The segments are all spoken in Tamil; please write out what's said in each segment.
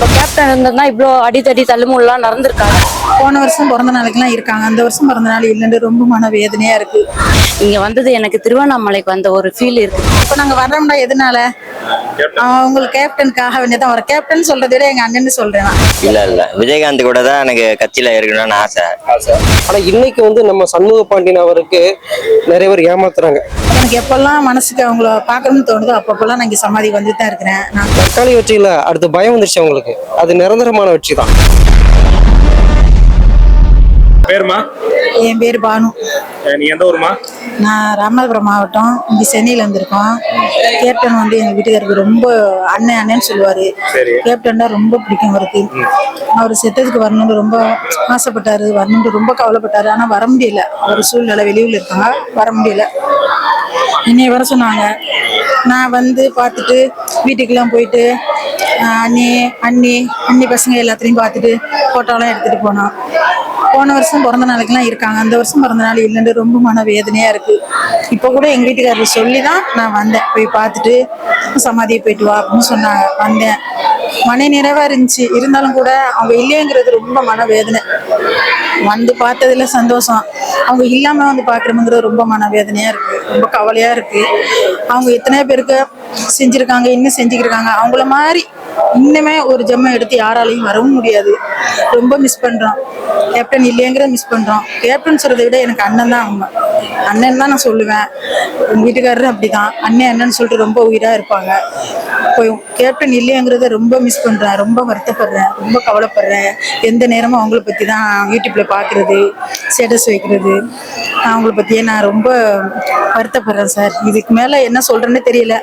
இப்போ கேப்டன் இருந்ததுன்னா இவ்வளோ அடித்தடி தள்ளுமுள்ளலாம் நடந்திருக்காங்க போன வருஷம் பிறந்த நாளைக்கெல்லாம் இருக்காங்க. அந்த வருஷம் பிறந்த நாள் இல்லைன்னு ரொம்ப மன வேதனையா இருக்கு. இங்க வந்தது எனக்கு திருவண்ணாமலைக்கு வந்த ஒரு ஃபீல் இருக்கு. இப்போ நாங்க வர்றோம்னா எதனால? அவங்களுக்கு கேப்டனுக்காக வேண்டியதான் ஒரு கேப்டன் சொல்றதை விட எங்க அண்ணன் சொல்றேன். இல்ல இல்ல. விஜயகாந்த் கூட தான் எனக்கு கட்சியில இருக்கணும்னு ஆசை. ஆனா இன்னைக்கு வந்து நம்ம சண்முக பாண்டியன் அவருக்கு நிறைய பேர் ஏமாத்துறாங்க. எனக்கு எப்பெல்லாம் மனசுக்கு அவங்கள பார்க்கணும்னு தோணுதோ அப்பப்பெல்லாம் நான் இங்க சமாதி வந்து தான் இருக்கிறேன். நான் தற்காலிக வெற்றியில அடுத்து பயம் வந்துருச்சு அவங்களுக்கு. அது நிரந்தரமான வெற்றி தான். பேருமா? என் பேர் பானு. நீ எந்த ஊருமா? நான் ராமநாதபுரம் மாவட்டம். இங்கே சென்னையில் வந்திருக்கோம் கேப்டன் வந்து எங்கள் வீட்டுக்காருக்கு ரொம்ப அண்ணன் அண்ணன்னு சொல்லுவார். சரி. கேப்டன் தான் ரொம்ப பிடிக்கும் அவருக்கு. அவர் செத்ததுக்கு வரணும்னு ரொம்ப ஆசைப்பட்டாரு. வரணும்னு ரொம்ப கவலைப்பட்டாரு. ஆனால் வர முடியல. அவர் சூழ்நிலை வெளியூர்ல இருக்காங்க. வர முடியல. என்னைய வர சொன்னாங்க. நான் வந்து பார்த்துட்டு வீட்டுக்கெல்லாம் போயிட்டு அண்ணி அண்ணி அண்ணி பசங்க எல்லாத்தையும் பார்த்துட்டு ஃபோட்டோலாம் எடுத்துகிட்டு போனோம். போன வருஷம் பிறந்த நாளைக்கெல்லாம் இருக்காங்க. அந்த வருஷம் பிறந்த நாள் இல்லைன்னு ரொம்ப மன வேதனையா இருக்கு. இப்போ கூட எங்க வீட்டுக்காரர் சொல்லி தான் நான் வந்தேன். போய் பார்த்துட்டு சமாதியை போயிட்டு வா அப்படின்னு சொன்னாங்க. வந்தேன். மன நிறைவா இருந்துச்சு. இருந்தாலும் கூட அவங்க இல்லையங்கிறது ரொம்ப மன வேதனை வந்து பார்த்ததுல சந்தோஷம். அவங்க இல்லாமல் வந்து பார்க்குறோமுங்கிறது ரொம்ப மனவேதனையாக இருக்குது ரொம்ப கவலையாக இருக்குது அவங்க எத்தனையோ பேருக்கு செஞ்சிருக்காங்க இன்னும் செஞ்சுக்கிருக்காங்க. அவங்கள மாதிரி இன்னுமே ஒரு ஜெம்ம எடுத்து யாராலையும் வரவும் முடியாது. ரொம்ப மிஸ் பண்ணுறோம் கேப்டன் இல்லையங்கிற மிஸ் பண்ணுறோம் கேப்டன் சொல்கிறத விட எனக்கு அண்ணன் தான் அவங்க. அண்ணன் தான் நான் சொல்லுவேன். வீட்டுக்காரரு வீட்டுக்காரரும் அப்படிதான். அண்ணன் அண்ணன் சொல்லிட்டு ரொம்ப உயிராக இருப்பாங்க. இப்போ கேப்டன் இல்லையங்கிறத ரொம்ப மிஸ் பண்ணுறேன் ரொம்ப வருத்தப்படுறேன். ரொம்ப கவலைப்படுறேன். எந்த நேரமும் அவங்கள பற்றி தான் யூடியூப்ல பார்க்குறது ஸ்டேட்டஸ் வைக்கிறது. அவங்கள பற்றியே நான் ரொம்ப வருத்தப்படுறேன் சார். இதுக்கு மேலே என்ன சொல்கிறேன்னு தெரியல.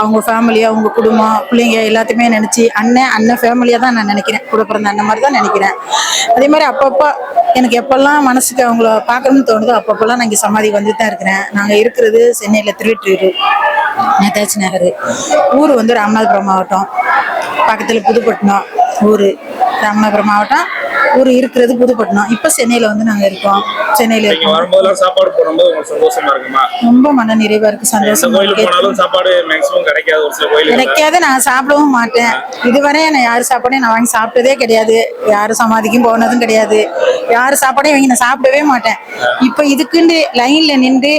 அவங்க ஃபேமிலி அவங்க குடும்பம் பிள்ளைங்க எல்லாத்தையுமே நினச்சி அண்ணன் அண்ணன் ஃபேமிலியாக தான் நான் நினைக்கிறேன். கூட பிறந்த அண்ணன் மாதிரி தான் நினைக்கிறேன். அதே மாதிரி அப்பப்போ எனக்கு எப்பெல்லாம் மனசுக்கு அவங்கள பார்க்கணும்னு தோணுதோ அப்பப்போல்லாம் நான் இங்கே சமாதி வந்து தான் இருக்கிறேன். நாங்கள் இருக்கிறது சென்னையில் திருவெற்றூர் நேதாஜி நகர். ஊர் வந்து ராமநாதபுரம் மாவட்டம். பக்கத்தில் புதுப்பட்டினம் ஊர். ராமநாதபுரம் மாவட்டம் ஊர் இருக்கிறது புதுப்பட்டினம். இப்போ சென்னையில் வந்து நாங்கள் இருக்கோம். சென்னையில் நீங்க இருக்கோம். வரும்போதெல்லாம் சாப்பாடு போடும்போது உங்களுக்கு சந்தோஷமா இருக்குமா? ரொம்ப மன நிறைவா இருக்கு சந்தோஷமா கோயிலுக்கு இருக்கு. போனாலும் சாப்பாடு மேக்ஸிமம் கிடைக்காது. ஒரு சில கோயிலுக்கு கிடைக்காது நான் சாப்பிடவும் மாட்டேன். இதுவரை நான் யார் சாப்பாடையும் நான் வாங்கி சாப்பிட்டதே கிடையாது. யார் சமாதிக்கும் போனதும் கிடையாது. யார் சாப்பாடையும் வாங்கி நான் சாப்பிடவே மாட்டேன். இப்போ இதுக்குண்டு லைன்ல நின்று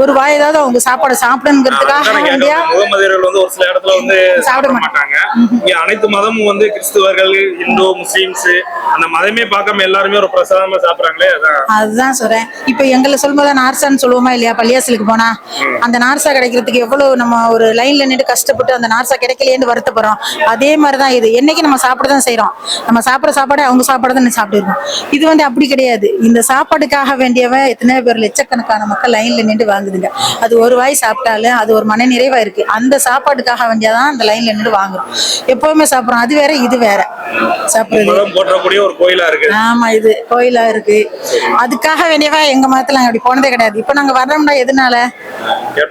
ஒரு வாய் ஏதாவது அவங்க சாப்பாடை சாப்பிடணுங்கிறதுக்காக வேண்டியா முகமதியர்கள் வந்து ஒரு சில இடத்துல வந்து சாப்பிட மாட்டாங்க. இங்க அனைத்து மதமும் வந்து கிறிஸ்துவர்கள் இந்து முஸ்லீம்ஸ் அந்த மதமே பார்க்காம எல்லாருமே ஒரு பிரசாதமா சாப்பிடுறாங்களே அதான். அதுதான் சொல்றேன். இப்போ எங்களை சொல்லும்போது நார்சான்னு சொல்லுவோமா இல்லையா? பள்ளியாசலுக்கு போனா அந்த நார்சா கிடைக்கிறதுக்கு எவ்வளவு நம்ம ஒரு லைன்ல நின்று கஷ்டப்பட்டு அந்த நார்சா கிடைக்கலையேன்னு வருத்தப்படுறோம். அதே மாதிரிதான் இது. என்னைக்கு நம்ம சாப்பிட தான் செய்றோம். நம்ம சாப்பிட்ற சாப்பாடு அவங்க சாப்பாடு தான் சாப்பிட்டுருக்கோம். இது வந்து அப்படி கிடையாது. இந்த சாப்பாடுக்காக வேண்டியவன் எத்தனை பேர் லட்சக்கணக்கான மக்கள் லைன்ல நின்று வாங்குதுங்க. அது ஒரு வாய் சாப்பிட்டாலும் அது ஒரு மன நிறைவா இருக்கு. அந்த சாப்பாடுக்காக வேண்டியதான் அந்த லைன்ல நின்று வாங்குறோம். எப்பவுமே சாப்பிடுறோம். அது வேற இது வேற. சாப்பிடுறது. மதம் போற்றக்கூடிய ஒரு கோயிலா இருக்கு? ஆமா இது கோயிலா இருக்கு. அதுக்காக வேண்டியவா எங்க மதத்துல அப்படி போனதே கிடையாது. இப்ப நாங்க வர்றோம்னா எதனால?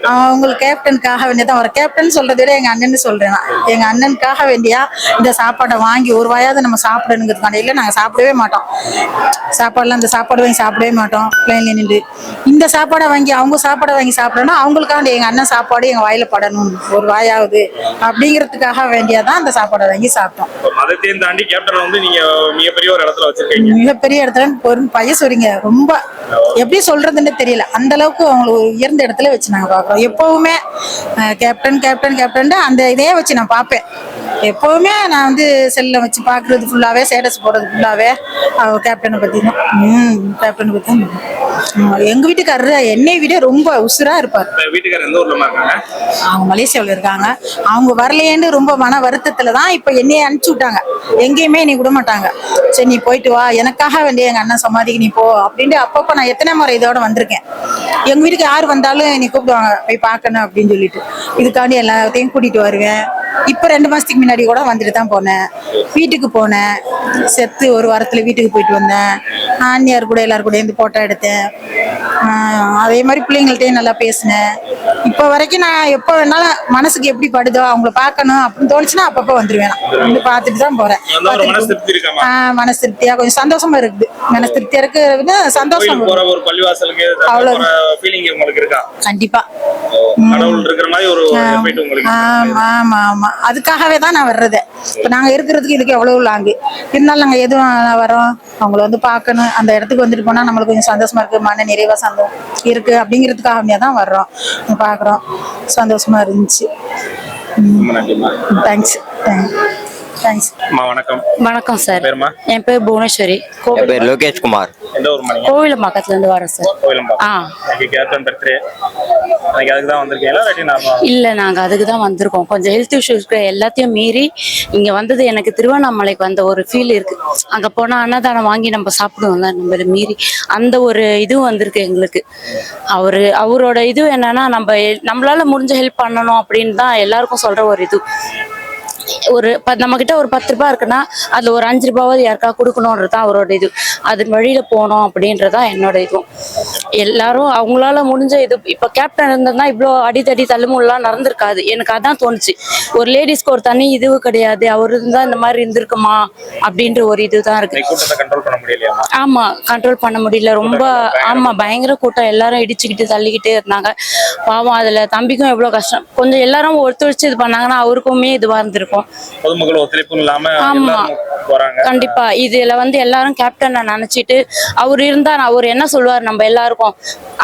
அவங்களுக்கு கேப்டனுக்காக வேண்டியதான் ஒரு கேப்டன் சொல்றதை விட எங்க அண்ணன் சொல்றேன் நான். எங்க அண்ணனுக்காக வேண்டியா இந்த சாப்பாடை வாங்கி ஒரு வாயாவது நம்ம சாப்பிடணுங்கிறதுக்கான இல்லை நாங்க சாப்பிடவே மாட்டோம். சாப்பாடுலாம் இந்த சாப்பாடு வாங்கி சாப்பிடவே மாட்டோம். பிள்ளைங்க நின்று. இந்த சாப்பாடை வாங்கி அவங்க சாப்பாடை வாங்கி சாப்பிடணும் அவங்களுக்காக எங்க அண்ணன் சாப்பாடு எங்க வாயில படணும் ஒரு வாயாவது. அப்படிங்கிறதுக்காக வேண்டியாதான் அந்த சாப்பாடை வாங்கி சாப்பிட்டோம். மதத்தையும் தாண்டி கேப்டன் வந்து நீங்க மிகப்பெரிய ஒரு இடத்துல வச்சிருக்கீங்க? மிகப்பெரிய இடத்துல ஒரு பையன் சொல்றீங்க ரொம்ப எப்படி சொல்றதுன்னு தெரியல. அந்த அளவுக்கு அவங்களை உயர்ந்த இடத்துல வச்சு நாங்க பாக்குறோம் எப்பவுமே கேப்டன் கேப்டன் கேப்டன் அந்த இதே வச்சு நான் பார்ப்பேன். எப்பவுமே நான் வந்து செல்ல வச்சு பாக்குறது ஃபுல்லாவே ஸ்டேட்டஸ் போடுறது ஃபுல்லாவே கேப்டனை பத்தி தான் ம் கேப்டனை பத்தி தான் எங்க வீட்டுக்காரரு என்னை விட ரொம்ப உசுரா இருப்பார். இப்ப வீட்டுக்காரர் எந்த ஊர்ல இருக்காங்க? அவங்க மலேசியாவில் இருக்காங்க. அவங்க வரலையேன்னு ரொம்ப மன வருத்தத்துல தான் இப்போ என்னைய அனுப்பிச்சு விட்டாங்க. எங்கேயுமே நீ விட மாட்டாங்க. சரி நீ போயிட்டு வா. எனக்காக வேண்டிய எங்க அண்ணன் சமாதிக்கு நீ போ அப்படின்ட்டு அப்பப்போ நான் எத்தனை முறை இதோட வந்திருக்கேன். எங்க வீட்டுக்கு யார் வந்தாலும் நீ கூப்பிடுவாங்க போய் பார்க்கணும் அப்படின்னு சொல்லிட்டு. இதுக்காண்டி எல்லாத்தையும் கூட்டிட்டு வருவேன். இப்போ ரெண்டு மாசத்துக்கு முன்னாடி கூட வந்துட்டு தான் போனேன். வீட்டுக்கு போனேன். செத்து ஒரு வாரத்துல வீட்டுக்கு போயிட்டு வந்தேன். அண்ணியார் கூட எல்லாரும் கூட இருந்து போட்டோ எடுத்தேன். அதே மாதிரி பிள்ளைங்கள்ட்டையும் நல்லா பேசினேன். இப்போ வரைக்கும் நான் எப்போ வேணாலும் மனசுக்கு எப்படி படுதோ அவங்கள பார்க்கணும் அப்படின்னு தோணுச்சுன்னா அப்பப்போ வந்துருவேன். வந்து பார்த்துட்டு தான் ஒரு மனசு திருப்தியா? கொஞ்சம் சந்தோஷமா இருக்குது. மனசு திருப்தியா இருக்கு சந்தோஷம். இருக்கா? கண்டிப்பா. ஆமா ஆமா அதுக்காகவே தான் நான் வர்றது. இப்போ நாங்க இருக்கிறதுக்கு இதுக்கு எவ்வளவு லாங்கு இருந்தாலும் நாங்க எதுவும் வரோம் அவங்கள வந்து பார்க்கணும். அந்த இடத்துக்கு வந்துட்டு போனா நம்மளுக்கு கொஞ்சம் சந்தோஷமா இருக்கு மன நிறைவா சந்தோஷம் இருக்கு அப்படிங்கிறதுக்காக தான் வர்றோம். பாக்குறோம் சந்தோஷமா இருந்துச்சு. நன்றிம்மா. தேங்க்ஸ் தேங்க்ஸ் வணக்கம். வணக்கம் சார் பேருமா? என் பேர் புவனேஸ்வரி. என் பேர் லோகேஷ் குமார். எந்த ஊர் மணிங்க? கோவில் பக்கத்துல இருந்து வரேன் சார் கோயிலம்பா ஆ. கேப்டன் பர்த்டே அதுக்கு தான் வந்திருக்கீங்களா இல்லாட்டி நாம இல்ல நாங்க அதுக்கு தான் வந்திருக்கோம். கொஞ்சம் ஹெல்த் இஷ்யூ இருக்கு எல்லாத்தையும் மீறி இங்க வந்தது எனக்கு திருவண்ணாமலைக்கு வந்த ஒரு ஃபீல் இருக்கு. அங்க போனா அன்னதானம் வாங்கி நம்ம சாப்பிடுவோம்ல நம்ம மீறி. அந்த ஒரு இது வந்திருக்கு எங்களுக்கு. அவரு அவரோட இது என்னன்னா நம்ம நம்மளால முடிஞ்ச ஹெல்ப் பண்ணணும் அப்படின்னு தான் எல்லாருக்கும் சொல்ற ஒரு இது. ஒரு ப நம்ம கிட்ட ஒரு பத்து ரூபாய் இருக்குன்னா அதுல ஒரு அஞ்சு ரூபாவது யாருக்கா கொடுக்கணுன்றது தான் அவரோட இது. அது வழியில போகணும் அப்படின்றதான் என்னோட இதுவும். எல்லாரும் அவங்களால முடிஞ்ச இது இப்ப கேப்டன் இருந்ததுன்னா இவ்வளோ அடித்தடி தள்ளுமுல்லாம் நடந்திருக்காது. எனக்கு அதான் தோணுச்சு. ஒரு லேடிஸ்க்கு ஒரு தனி இதுவும் கிடையாது. அவர் இருந்தா இந்த மாதிரி இருந்திருக்குமா அப்படின்ற ஒரு இதுதான் இருக்கு. ஆமா கண்ட்ரோல் பண்ண முடியல. ரொம்ப ஆமா பயங்கர கூட்டம். எல்லாரும் இடிச்சுக்கிட்டு தள்ளிக்கிட்டே இருந்தாங்க. பாவம் அதுல தம்பிக்கும் எவ்வளவு கஷ்டம். கொஞ்சம் எல்லாரும் ஒத்துழைச்சு இது பண்ணாங்கன்னா அவருக்குமே இதுவா இருந்திருக்கும். பொதுமக்கள் ஒத்துழைப்பும் இல்லாம ஆமா. கண்டிப்பா. இதுல வந்து எல்லாரும் கேப்டனை நினைச்சிட்டு அவர் இருந்தா அவர் என்ன சொல்லுவார்? நம்ம எல்லாருக்கும்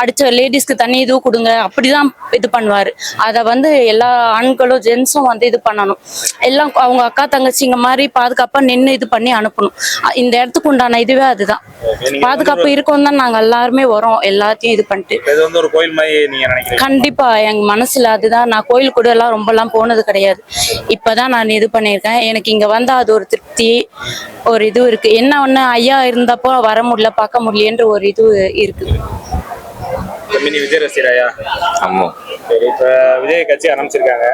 அடிச்ச லேடிஸ்க்கு தண்ணி இதுவும் கொடுங்க. அப்படிதான் இது பண்ணுவாரு. அத வந்து எல்லா ஆண்களும் ஜென்ஸும் வந்து இது பண்ணணும். எல்லாம் அவங்க அக்கா தங்கச்சிங்க மாதிரி பாதுகாப்பா நின்னு இது பண்ணி அனுப்பணும். இந்த இடத்துக்கு உண்டான இதுவே அதுதான். பாதுகாப்பு இருக்கும் தான் நாங்க எல்லாருமே வரோம். எல்லாத்தையும் இது பண்ணிட்டு. இது வந்து ஒரு கோயில் மாதிரி நீங்க நினைக்கிறீங்க? கண்டிப்பா எங்க மனசுல அதுதான். நான் கோயில் கூட எல்லாம் ரொம்ப எல்லாம் போனது கிடையாது. இப்பதான் நான் இது பண்ணியிருக்கேன். எனக்கு இங்க வந்தா அது ஒரு திருப்தி ஒரு இது இருக்கு. என்ன ஒண்ணு ஐயா இருந்தப்போ வர முடியல பார்க்க முடியலன்ற ஒரு இது இருக்கு. மினி விஜய் ரசிகராயா ஆமா. சரி இப்ப விஜய் கட்சி ஆரம்பிச்சிருக்காங்க.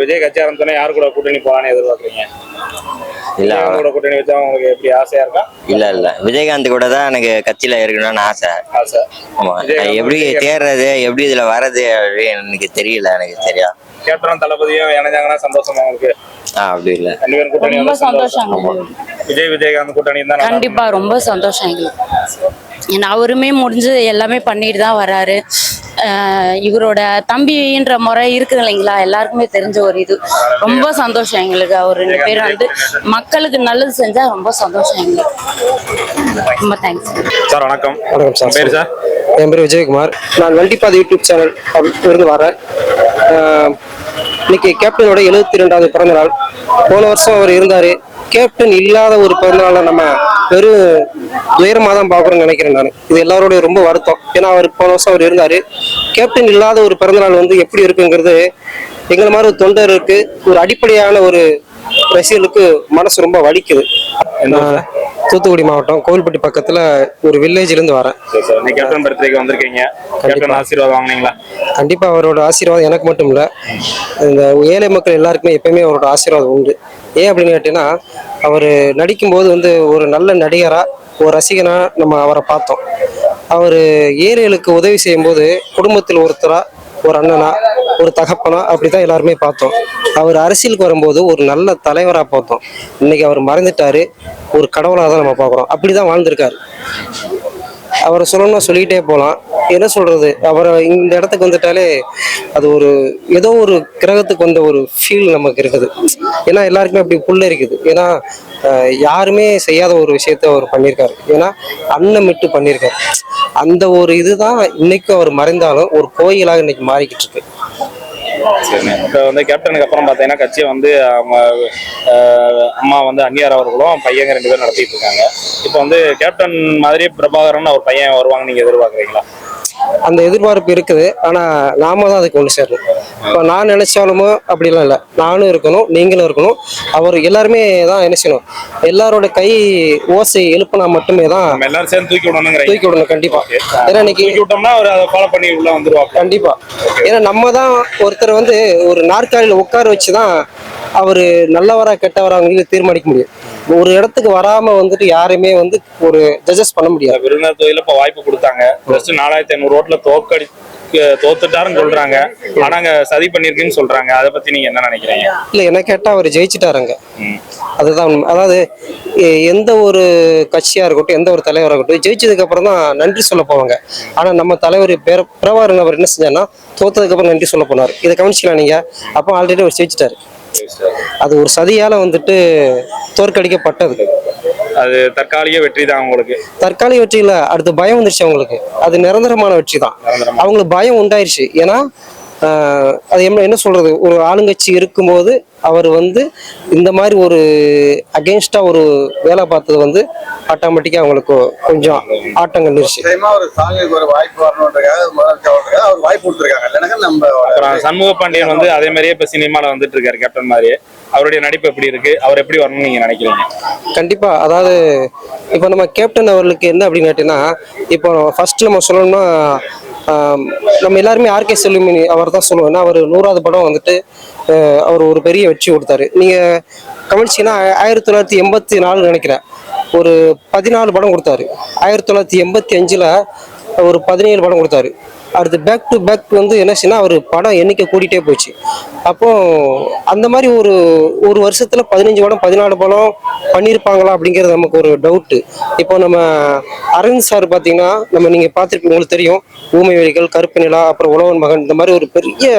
விஜய் கட்சி ஆரம்பிச்சோன்னா யாரு கூட கூட்டணி போலான்னு எதிர்பார்க்குறீங்க? இல்ல கூட கூட்டணி வச்சா உங்களுக்கு எப்படி ஆசையா இருக்கா? இல்ல இல்ல. விஜயகாந்த் கூட தான் எனக்கு கட்சியில இருக்கணும்னு ஆசை. ஆசை. ஆமா. எப்படி. தேர்றது எப்படி இதுல வர்றது அப்படின்னு எனக்கு தெரியல எனக்கு சரியா கேப்டனும் தளபதியும் இணைஞ்சாங்கன்னா சந்தோஷமா உங்களுக்கு? ஆ அப்படி இல்ல. ரெண்டு பேரும் கூட்டணி ரொம்ப சந்தோஷம். விஜய் விஜயகாந்த் கூட்டணி தான் கண்டிப்பா ரொம்ப சந்தோஷம் எங்களுக்கு. ஏன்னா அவருமே முடிஞ்சு எல்லாமே பண்ணிட்டு தான் வராரு. இவரோட தம்பின்ற முறை இருக்குது இல்லைங்களா? எல்லாருக்குமே தெரிஞ்ச ஒரு இது. ரொம்ப சந்தோஷம் எங்களுக்கு. அவர் ரெண்டு பேரும் வந்து மக்களுக்கு நல்லது செஞ்சா ரொம்ப சந்தோஷம் எங்களுக்கு. ரொம்ப தேங்க்ஸ் சார் வணக்கம். வணக்கம் சார். பேர் சார்? என் பேர் விஜயகுமார். நான் வண்டிப்பாதை யூடியூப் சேனல் இருந்து வரேன். இன்னைக்கு கேப்டனோட எழுபத்தி ரெண்டாவது பிறந்த நாள் போன வருஷம் அவர் இருந்தாரு. கேப்டன் இல்லாத ஒரு பிறந்த நாளை நம்ம வெறும் துயரமாக தான் பார்க்குறோம்னு நினைக்கிறேன் நான். இது எல்லாரோட ரொம்ப வருத்தம். ஏன்னா அவர் போன வருஷம் அவர் இருந்தாரு. கேப்டன் இல்லாத ஒரு பிறந்த நாள் வந்து எப்படி இருக்குங்கிறது எங்களை மாதிரி ஒரு தொண்டருக்கு ஒரு அடிப்படையான ஒரு ரசிகர்களுக்கு மனசு ரொம்ப வலிக்குது. தூத்துக்குடி மாவட்டம் கோவில்பட்டி பக்கத்துல ஒரு வில்லேஜ்ல இருந்து வரேன். கேப்டன் பர்த்டேக்கு வந்திருக்கீங்க. கேப்டன் ஆசீர்வாதம் வாங்குனீங்களா? கண்டிப்பா அவரோட ஆசீர்வாதம் எனக்கு மட்டும் இல்ல. இந்த ஏழை மக்கள் எல்லாருக்குமே எப்பயுமே அவரோட ஆசீர்வாதம் உண்டு. ஏன் அப்படின்னு கேட்டீங்கன்னா அவர் நடிக்கும்போது வந்து ஒரு நல்ல நடிகரா ஒரு ரசிகனா நம்ம அவரை பார்த்தோம். அவர் ஏழைகளுக்கு உதவி செய்யும்போது குடும்பத்தில் ஒருத்தரா ஒரு அண்ணனா ஒரு தகப்பனா அப்படிதான் எல்லாருமே பார்த்தோம். அவர் அரசியலுக்கு வரும்போது ஒரு நல்ல தலைவரா பார்த்தோம். இன்னைக்கு அவர் மறைந்துட்டாரு. ஒரு கடவுளாக தான் நம்ம பார்க்குறோம். அப்படிதான் வாழ்ந்திருக்காரு. அவரை சொல்லணும்னா சொல்லிக்கிட்டே போகலாம் என்ன சொல்றது? அவரை இந்த இடத்துக்கு வந்துட்டாலே அது ஒரு ஏதோ ஒரு கிரகத்துக்கு வந்த ஒரு ஃபீல் நமக்கு இருக்குது. ஏன்னா எல்லாருக்குமே அப்படி புள்ள இருக்குது ஏன்னா யாருமே செய்யாத ஒரு விஷயத்த அவர் பண்ணியிருக்காரு. ஏன்னா அன்னமிட்டு பண்ணியிருக்காரு. அந்த ஒரு இதுதான் இன்னைக்கும் அவர் மறைந்தாலும் ஒரு கோயிலாக இன்னைக்கு மாறிக்கிட்டு இருக்கு. இப்போ வந்து கேப்டனுக்கு அப்புறம் பார்த்தீங்கன்னா கட்சியை வந்து அவங்க ஆஹ், அம்மா வந்து அந்நியார் அவர்களும் பையங்க ரெண்டு பேரும் நடத்திட்டு இருக்காங்க. இப்போ வந்து கேப்டன் மாதிரி பிரபாகரன் ஒரு பையன் வருவாங்க நீங்க எதிர்பார்க்குறீங்களா? அந்த எதிர்பார்ப்பு இருக்குது. ஆனா நாம தான் அதுக்கு ஒன்று சேரணும். இப்போ நான் நினைச்சாலுமோ அப்படிலாம் இல்லை. நானும் இருக்கணும் நீங்களும் இருக்கணும். அவர் எல்லாருமே தான் நினைச்சணும் எல்லாரோட கை ஓசை எழுப்புனா மட்டுமே தான் எல்லாரும் சேர்ந்து தூக்கி விடணுங்கிறீங்க. தூக்கி விடணும் கண்டிப்பா. ஏன்னா இன்னைக்கு தூக்கி விட்டோம்னா அவர் அதை ஃபாலோ பண்ணி உள்ள வந்துருவாங்க கண்டிப்பா. ஏன்னா நம்ம தான் ஒருத்தர் வந்து ஒரு நாற்காலியில உட்கார வச்சு தான் அவர் நல்லவரா கெட்டவரா அவங்களுக்கு தீர்மானிக்க முடியும். ஒரு இடத்துக்கு வராம வந்துட்டு யாரையுமே வந்து ஒரு ஜட்ஜஸ் பண்ண முடியாது. விருந்தினர் தொகையில இப்போ வாய்ப்பு கொடுத்தாங்க. ஜஸ்ட் நாலாயிரத்தி ஐநூறு ரோட்ல தோக்கடி தோத்துட்டாருன்னு சொல்றாங்க. ஆனா அங்க சதி பண்ணிருக்குன்னு சொல்றாங்க. அதை பத்தி நீங்க என்ன நினைக்கிறீங்க? இல்லை என்ன கேட்டால் அவர் ஜெயிச்சிட்டாருங்க. அதுதான். அதாவது எந்த ஒரு கட்சியாக இருக்கட்டும் எந்த ஒரு தலைவராக இருக்கட்டும் ஜெயிச்சதுக்கு அப்புறம் தான் நன்றி சொல்ல போவாங்க. ஆனால் நம்ம தலைவர் பேர பிரபாகரன் அவர் என்ன செஞ்சார்னா தோத்ததுக்கு அப்புறம் நன்றி சொல்ல போனார். இதை கவனிச்சிக்கலாம் நீங்கள் அப்போ ஆல்ரெடி அவர் ஜெயிச்சிட்டாரு. அது ஒரு சதியால் வந்துட்டு தோற்கடிக்கப்பட்டது. அது தற்காலிக வெற்றி தான் உங்களுக்கு. தற்காலிக வெற்றி இல்ல அடுத்து பயம் வந்துருச்சு அவங்களுக்கு. அது நிரந்தரமான வெற்றி தான். அவங்களுக்கு பயம் உண்டாயிருச்சு. ஏன்னா அது என்ன என்ன சொல்றது? ஒரு ஆளுங்கட்சி இருக்கும்போது அவர் வந்து இந்த மாதிரி ஒரு அகெயின்ஸ்டா ஒரு வேலை பார்த்தது வந்து ஆட்டோமேட்டிக்கா அவங்களுக்கு கொஞ்சம் ஆட்டம் கண்டுருச்சு ஒரு வாய்ப்பு வரணுன்றதுக்காக அவர் வாய்ப்பு கொடுத்துருக்காங்க. இல்லைனாக்கா நம்ம அப்புறம் சண்முக பாண்டியன் வந்து அதே மாதிரியே இப்ப சினிமால வந்துட்டு இருக்காரு கேப்டன் மாதிரியே அவருடைய நடிப்பு எப்படி இருக்கு? அவர் எப்படி வரணும்னு நீங்க நினைக்கிறீங்க? கண்டிப்பா. அதாவது இப்போ நம்ம கேப்டன் அவர்களுக்கு என்ன அப்படின்னு கேட்டீங்கன்னா இப்போ ஃபர்ஸ்ட் நம்ம சொல்லணும்னா நம்ம எல்லாருமே ஆர்கே செல்லுமணி அவர் தான் சொல்லுவோம் ஏன்னா அவர் நூறாவது படம் வந்துட்டு அவர் ஒரு பெரிய வெற்றி கொடுத்தாரு. நீங்கள் கவனிச்சீங்கன்னா ஆயிரத்தி தொள்ளாயிரத்தி எண்பத்தி நாலு நினைக்கிறேன். ஒரு பதினாலு படம் கொடுத்தாரு. ஆயிரத்தி தொள்ளாயிரத்தி எண்பத்தி அஞ்சில் ஒரு பதினேழு படம் கொடுத்தாரு. அடுத்து பேக் டு பேக் வந்து என்னச்சுன்னா அவர் படம் எண்ணிக்கை கூட்டிகிட்டே போச்சு. அப்போ அந்த மாதிரி ஒரு ஒரு வருஷத்தில் பதினஞ்சு படம் பதினாலு படம் பண்ணியிருப்பாங்களா அப்படிங்கிறது நமக்கு ஒரு டவுட்டு இப்போ நம்ம அரவிந்த் சார் பார்த்தீங்கன்னா நம்ம நீங்கள் பார்த்துருப்பீங்க உங்களுக்கு தெரியும் ஊமை வெளிகள் கருப்பு நிலா அப்புறம் உழவன் மகன் இந்த மாதிரி ஒரு பெரிய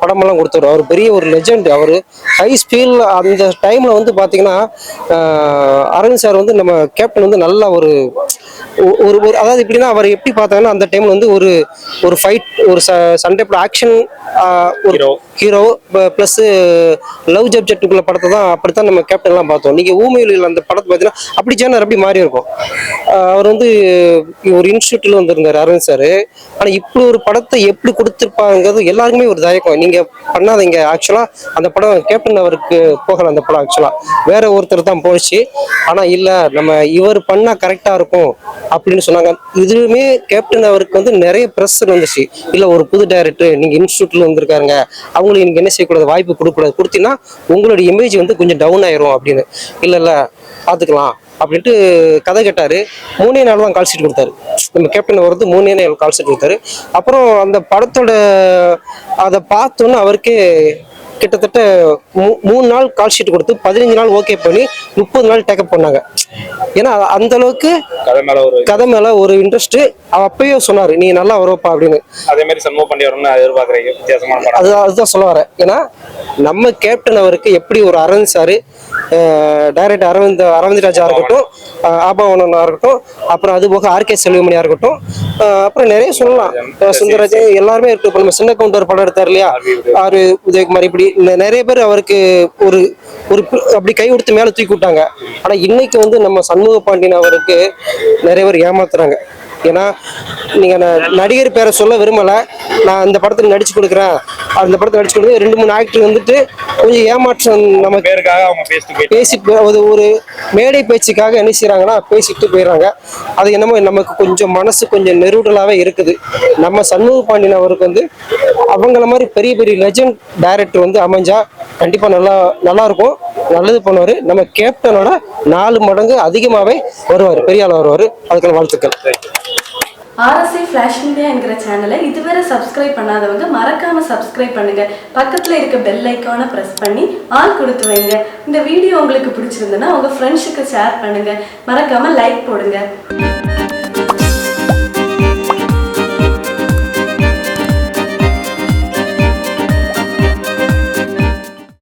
படமெல்லாம் கொடுத்தாரு அவர் பெரிய ஒரு லெஜெண்ட் அவர் ஹை ஸ்பீடில் அந்த டைமில் வந்து பார்த்தீங்கன்னா அரவிந்த் சார் வந்து நம்ம கேப்டன் வந்து நல்ல ஒரு ஒரு ஒரு அதாவது எப்படின்னா அவர் எப்படி பார்த்தாங்கன்னா அந்த டைம்ல வந்து ஒரு ஒரு ஃபைட் ஒரு சண்டே ஆக்ஷன் ஒரு ஹீரோ ப்ளஸ் லவ் ஜப்ஜெக்ட்டுக்குள்ள படத்தை தான் அப்படித்தான் நம்ம கேப்டன்லாம் பார்த்தோம். நீங்க ஊமையில் அந்த படத்தை பார்த்தீங்கன்னா அப்படி ஜேனர் அப்படி மாறி இருக்கும். அவர் வந்து ஒரு இன்ஸ்டியூட்ல வந்திருந்தாரு அரவிந்த் சார். ஆனா இப்படி ஒரு படத்தை எப்படி கொடுத்துருப்பாங்கிறது எல்லாருக்குமே ஒரு தயக்கம். நீங்க பண்ணாதீங்க. ஆக்சுவலா அந்த படம் கேப்டன் அவருக்கு போகல அந்த படம் ஆக்சுவலா வேற ஒருத்தர் தான் போச்சு. ஆனா இல்ல நம்ம இவர் பண்ணா கரெக்டா இருக்கும் அப்படின்னு சொன்னாங்க. இதுவுமே கேப்டன் அவருக்கு வந்து நிறைய ப்ரெஷர் வந்துச்சு. இல்ல ஒரு புது டைரக்டர் நீங்க இன்ஸ்டியூட்ல வந்திருக்காருங்க. அவங்களுக்கு நீங்க என்ன செய்யக்கூடாது வாய்ப்பு கொடுக்கக்கூடாது கொடுத்தீங்கன்னா உங்களோட இமேஜ் வந்து கொஞ்சம் டவுன் ஆயிரும் அப்படின்னு. இல்லை இல்லை பார்த்துக்கலாம் அப்படின்ட்டு கதை கேட்டாரு. மூணே நாள் தான் கால் ஷீட் கொடுத்தாரு. நம்ம கேப்டன் வரது மூணே நாள் கால் ஷீட் கொடுத்தாரு. அப்புறம் அந்த படத்தோட அதை பார்த்தோன்னே அவருக்கே கிட்டத்தட்ட மூணு நாள் கால் ஷீட் கொடுத்து பதினஞ்சு நாள் ஓகே பண்ணி முப்பது நாள் டேக்கப் பண்ணாங்க. ஏன்னா அந்த அளவுக்கு கதை மேல ஒரு இன்ட்ரெஸ்ட் அப்பயே சொன்னாரு நீ நல்லா வருவப்பா அப்படின்னு. அதே மாதிரி சண்முக பாண்டியன் வரும்னு எதிர்பார்க்குறீங்க வித்தியாசமான படம். அது அதுதான் சொல்ல வரேன். ஏன்னா நம்ம கேப்டன் அவருக்கு எப்படி ஒரு அரவிந்த் சாரு டைரக்டர் அரவிந்த் அரவிந்த் ராஜா இருக்கட்டும் அஹ் ஆபாவனனா இருக்கட்டும் அப்புறம் அது போக ஆர்கே செல்வமணியா இருக்கட்டும் அப்புறம் நிறைய சொல்லலாம். சுந்தரராஜன் எல்லாருமே இருக்கு. இப்போ நம்ம சின்ன கவுண்டர் படம் எடுத்தார் இல்லையா? ஆறு உதயகுமார் இப்படி. நிறைய பேர் அவருக்கு ஒரு ஒரு அப்படி கை கொடுத்து மேலே தூக்கி விட்டாங்க. ஆனால் இன்னைக்கு வந்து நம்ம சண்முக பாண்டியன் அவருக்கு நிறைய பேர் ஏமாத்துறாங்க. ஏன்னா நீங்க ந- நடிகர் பேரை சொல்ல விரும்பல. நான் இந்த படத்துல நடிச்சு கொடுக்குறேன். அந்த படத்துல நடிச்சு கொடுக்குறேன். ரெண்டு மூணு ஆக்டர் வந்துட்டு கொஞ்சம் ஏமாற்றம் நம்ம பேசிட்டு அது ஒரு மேடை பேச்சுக்காக என்ன செய்றாங்கன்னா பேசிட்டு போயிடுறாங்க அது என்னமோ நமக்கு கொஞ்சம் மனசு கொஞ்சம் நெருடலாவே இருக்குது. நம்ம சண்முக பாண்டியன் அவருக்கு வந்து அவங்கள மாதிரி பெரிய பெரிய லெஜண்ட் டைரக்டர் வந்து அமைஞ்சா கண்டிப்பா நல்லா நல்லா இருக்கும் நல்லது பண்ணுவாரு. நம்ம கேப்டனோட நாலு மடங்கு அதிகமாவே வருவார். பெரிய ஆள் வருவார். அதுக்கான வாழ்த்துக்கள். ஆர்எஸ்ஐ ஃப்ளாஷ் இந்தியா என்கிற சேனலை இதுவரை சப்ஸ்கிரைப் பண்ணாதவங்க மறக்காம சப்ஸ்கிரைப் பண்ணுங்க. பக்கத்துல இருக்க பெல் ஐக்கானை பிரஸ் பண்ணி ஆள் கொடுத்து வைங்க. இந்த வீடியோ உங்களுக்கு பிடிச்சிருந்ததுன்னா உங்க ஃப்ரெண்ட்ஸுக்கு ஷேர் பண்ணுங்க. மறக்காம லைக் போடுங்க.